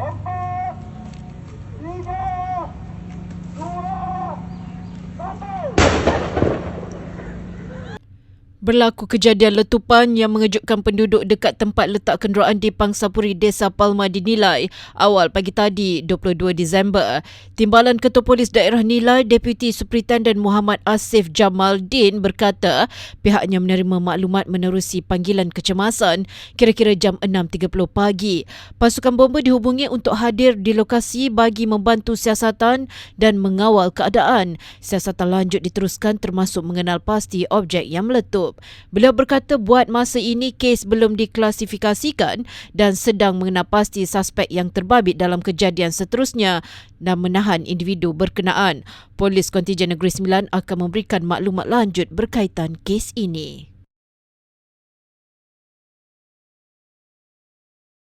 Oh! Berlaku kejadian letupan yang mengejutkan penduduk dekat tempat letak kenderaan di Pangsapuri Desa Palma dinilai awal pagi tadi 22 Disember. Timbalan Ketua Polis Daerah Nilai Deputi Superintendent Muhammad Asif Jamal Din berkata pihaknya menerima maklumat menerusi panggilan kecemasan kira-kira jam 6.30 pagi. Pasukan bomba dihubungi untuk hadir di lokasi bagi membantu siasatan dan mengawal keadaan. Siasatan lanjut diteruskan termasuk mengenal pasti objek yang meletup. Beliau berkata buat masa ini kes belum diklasifikasikan dan sedang mengenal pasti suspek yang terbabit dalam kejadian seterusnya dan menahan individu berkenaan. Polis Kontijen Negeri Sembilan akan memberikan maklumat lanjut berkaitan kes ini.